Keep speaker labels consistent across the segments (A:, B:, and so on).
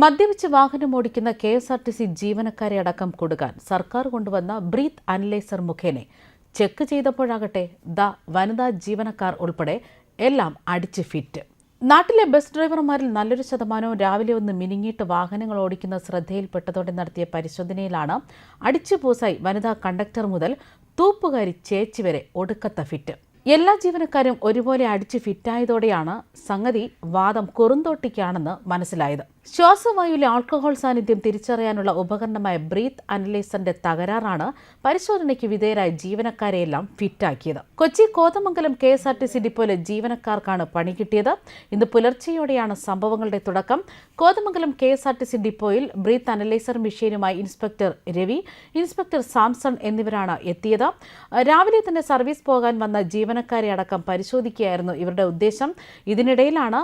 A: മദ്യപിച്ച് വാഹനമോടിക്കുന്ന K S R T C ജീവനക്കാരെ അടക്കം കൊടുക്കാൻ സർക്കാർ കൊണ്ടുവന്ന ബ്രീത്ത് അനലൈസർ മുഖേന ചെക്ക് ചെയ്തപ്പോഴാകട്ടെ ദ വനിതാ ജീവനക്കാർ ഉൾപ്പെടെ എല്ലാം അടിച്ച് ഫിറ്റ്. നാട്ടിലെ ബസ് ഡ്രൈവർമാരിൽ നല്ലൊരു ശതമാനവും രാവിലെ ഒന്ന് മിനിങ്ങിയിട്ട് വാഹനങ്ങൾ ഓടിക്കുന്ന ശ്രദ്ധയിൽപ്പെട്ടതോടെ നടത്തിയ പരിശോധനയിലാണ് അടിച്ചുപൂസായി വനിതാ കണ്ടക്ടർ മുതൽ തൂപ്പുകാരി ചേച്ചി വരെ ഒടുക്കത്ത ഫിറ്റ്. എല്ലാ ജീവനക്കാരും ഒരുപോലെ അടിച്ച് ഫിറ്റായതോടെയാണ് സംഗതി വാദം കുറുന്തോട്ടിക്കാണെന്ന് മനസ്സിലായത്. ശ്വാസവായുവിലെ ആൽക്കഹോൾ സാന്നിധ്യം തിരിച്ചറിയാനുള്ള ഉപകരണമായ ബ്രീത്ത് അനലൈസറിന്റെ തകരാറാണ് പരിശോധനയ്ക്ക് വിധേയരായ ജീവനക്കാരെയെല്ലാം ഫിറ്റാക്കിയത്. Kochi Kothamangalam K S R T C ഡിപ്പോയിലെ ജീവനക്കാർക്കാണ് പണി കിട്ടിയത്. ഇന്ന് പുലർച്ചെയോടെയാണ് സംഭവങ്ങളുടെ തുടക്കം. Kothamangalam K S R T C ഡിപ്പോയിൽ ബ്രീത്ത് അനലൈസർ മെഷീനുമായി ഇൻസ്പെക്ടർ രവി ഇൻസ്പെക്ടർ സാംസൺ എന്നിവരാണ് എത്തിയത്. രാവിലെ തന്നെ സർവീസ് പോകാൻ വന്ന ജീവനക്കാരെ അടക്കം പരിശോധിക്കുകയായിരുന്നു ഇവരുടെ ഉദ്ദേശം. ഇതിനിടയിലാണ്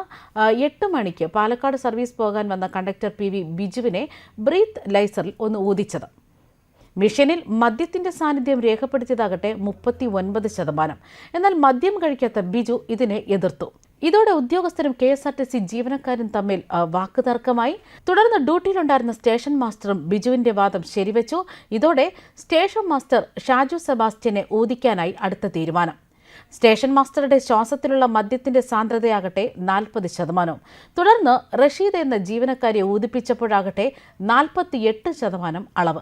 A: എട്ട് മണിക്ക് പാലക്കാട് സർവീസ് പോകാൻ വന്ന കണ്ടക്ടർ പി വി ബിജുവിനെ ബ്രീത്ത് ലൈസറിൽ ഒന്ന് ഊതിച്ചത്. മിഷനിൽ മദ്യത്തിന്റെ സാന്നിധ്യം രേഖപ്പെടുത്തിയതാകട്ടെ മുപ്പത്തി ഒൻപത് ശതമാനം. എന്നാൽ മദ്യം കഴിക്കാത്ത ബിജു ഇതിനെ എതിർത്തു. ഇതോടെ ഉദ്യോഗസ്ഥരും K S R T C ജീവനക്കാരും തമ്മിൽ വാക്കുതർക്കമായി. തുടർന്ന് ഡ്യൂട്ടിയിലുണ്ടായിരുന്ന സ്റ്റേഷൻ മാസ്റ്ററും ബിജുവിന്റെ വാദം ശരിവെച്ചു. ഇതോടെ സ്റ്റേഷൻ മാസ്റ്റർ ഷാജു സെബാസ്റ്റ്യനെ ഊതിക്കാനായി അടുത്ത തീരുമാനം. സ്റ്റേഷൻ മാസ്റ്ററുടെ ശ്വാസത്തിലുള്ള മദ്യത്തിന്റെ സാന്ദ്രതയാകട്ടെ നാൽപ്പത് ശതമാനവും തുടർന്ന് റഷീദ് എന്ന ജീവനക്കാരെ ഊതിപ്പിച്ചപ്പോഴാകട്ടെ നാൽപ്പത്തിയെട്ട് ശതമാനം അളവ്.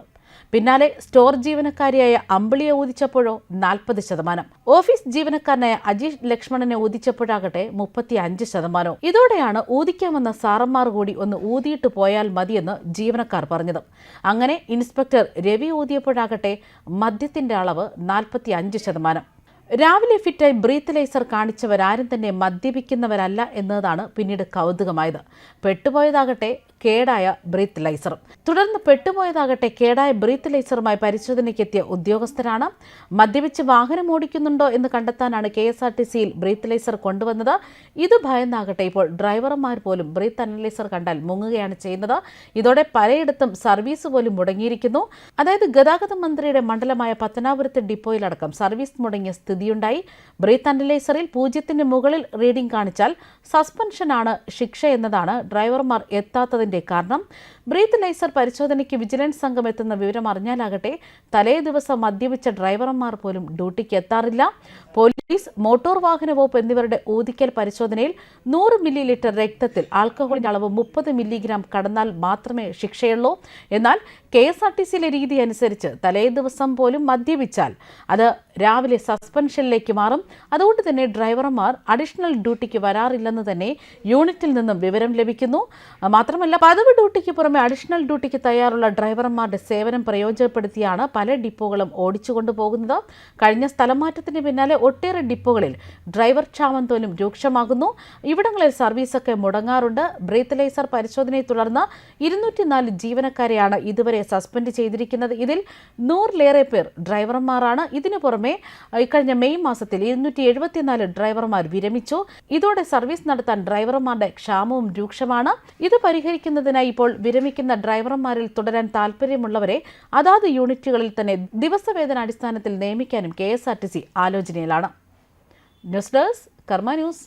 A: പിന്നാലെ സ്റ്റോർ ജീവനക്കാരിയായ അമ്പിളിയെ ഊതിച്ചപ്പോഴോ നാൽപ്പത് ശതമാനം. ഓഫീസ് ജീവനക്കാരനായ അജീഷ് ലക്ഷ്മണനെ ഊതിച്ചപ്പോഴാകട്ടെ മുപ്പത്തി അഞ്ച് ശതമാനവും ഇതോടെയാണ് ഊതിക്കാമെന്ന സാറന്മാർ കൂടി ഒന്ന് ഊതിയിട്ട് പോയാൽ മതിയെന്ന് ജീവനക്കാർ പറഞ്ഞത്. അങ്ങനെ ഇൻസ്പെക്ടർ രവി ഊതിയപ്പോഴാകട്ടെ മദ്യത്തിന്റെ അളവ് നാൽപ്പത്തി അഞ്ച് ശതമാനം. രാവിലെ ഫിറ്റായി ബ്രീത്ത് ലൈസർ കാണിച്ചവരാരും തന്നെ മദ്യപിക്കുന്നവരല്ല എന്നതാണ് പിന്നീട് കൗതുകമായത്. പെട്ടുപോയതാകട്ടെ കേടായ ബ്രീത്ത് ലൈസറും തുടർന്ന് പെട്ടുപോയതാകട്ടെ കേടായ ബ്രീത്ത് ലൈസറുമായി പരിശോധനയ്ക്കെത്തിയ ഉദ്യോഗസ്ഥരാണ് മദ്യപിച്ച് വാഹനം ഓടിക്കുന്നുണ്ടോ എന്ന് കണ്ടെത്താനാണ് കെ എസ് ആർ ടി സിയിൽ ബ്രീത്ത് ലൈസർ കൊണ്ടുവന്നത്. ഇത് ഭയന്നാകട്ടെ ഇപ്പോൾ ഡ്രൈവർമാർ പോലും ബ്രീത്ത് അനലൈസർ കണ്ടാൽ മുങ്ങുകയാണ് ചെയ്യുന്നത്. ഇതോടെ പലയിടത്തും സർവീസ് പോലും മുടങ്ങിയിരിക്കുന്നു. അതായത് ഗതാഗത മന്ത്രിയുടെ മണ്ഡലമായ പത്തനാപുരത്തെ ഡിപ്പോയിലടക്കം സർവീസ് മുടങ്ങിയ സ്ഥിതിയുണ്ടായി. ബ്രീത്ത് അനലൈസറിൽ പൂജ്യത്തിന് മുകളിൽ റീഡിംഗ് കാണിച്ചാൽ സസ്പെൻഷനാണ് ശിക്ഷ എന്നതാണ് ഡ്രൈവർമാർ എത്താത്തതിന്റെ കാരണം. ബ്രീത്ത് നൈസർ പരിശോധനയ്ക്ക് വിജിലൻസ് സംഘം എത്തുന്ന വിവരം അറിഞ്ഞാലാകട്ടെ തലേ ദിവസം മദ്യപിച്ച ഡ്രൈവർമാർ പോലും ഡ്യൂട്ടിക്ക് എത്താറില്ല. പോലീസ് മോട്ടോർ വാഹന വകുപ്പ് എന്നിവരുടെ ഊതിക്കൽ പരിശോധനയിൽ നൂറ് മില്ലി ലിറ്റർ രക്തത്തിൽ ആൽക്കഹോളിന്റെ അളവ് മുപ്പത് മില്ലിഗ്രാം കടന്നാൽ മാത്രമേ ശിക്ഷയുള്ളൂ. എന്നാൽ കെ എസ് ആർ ടി സിയിലെ രീതി അനുസരിച്ച് തലേ ദിവസം പോലും മദ്യപിച്ചാൽ അത് രാവിലെ സസ്പെൻഷനിലേക്ക് മാറും. അതുകൊണ്ട് തന്നെ ഡ്രൈവർമാർ അഡീഷണൽ ഡ്യൂട്ടിക്ക് വരാറില്ലെന്ന് തന്നെ യൂണിറ്റിൽ നിന്നും വിവരം ലഭിക്കുന്നു. മാത്രമല്ല പതിവ് ഡ്യൂട്ടിക്ക് പുറമെ അഡീഷണൽ ഡ്യൂട്ടിക്ക് തയ്യാറുള്ള ഡ്രൈവർമാരുടെ സേവനം പ്രയോജനപ്പെടുത്തിയാണ് പല ഡിപ്പോകളും ഓടിച്ചുകൊണ്ടുപോകുന്നത് കഴിഞ്ഞ സ്ഥലമാറ്റത്തിന് പിന്നാലെ ഒട്ടേറെ ഡിപ്പോകളിൽ ഡ്രൈവർ ക്ഷാമം തോലും രൂക്ഷമാകുന്നു. ഇവിടങ്ങളിൽ സർവീസൊക്കെ മുടങ്ങാറുണ്ട്. ബ്രീത്ത് ലൈസർ പരിശോധനയെ തുടർന്ന് ഇരുന്നൂറ്റിനാല് ജീവനക്കാരെയാണ് ഇതുവരെ സസ്പെൻഡ് ചെയ്തിരിക്കുന്നത്. ഇതിൽ നൂറിലേറെ പേർ ഡ്രൈവർമാരാണ്. ഇതിനു പുറമെ ഇക്കഴിഞ്ഞ മെയ് മാസത്തിൽ ഇരുന്നൂറ്റി എഴുപത്തിനാല് ഡ്രൈവർമാർ വിരമിച്ചു. ഇതോടെ സർവീസ് നടത്താൻ ഡ്രൈവർമാരുടെ ക്ഷാമവും രൂക്ഷമാണ്. ഇത് പരിഹരിക്കുന്നതിനായി ഇപ്പോൾ വിരമിക്കുന്ന ഡ്രൈവർമാരിൽ തുടരാൻ താൽപര്യമുള്ളവരെ അതാത് യൂണിറ്റുകളിൽ തന്നെ ദിവസവേതന അടിസ്ഥാനത്തിൽ നിയമിക്കാനും K S R T C ആലോചനയിലാണ്. News desk Karma News.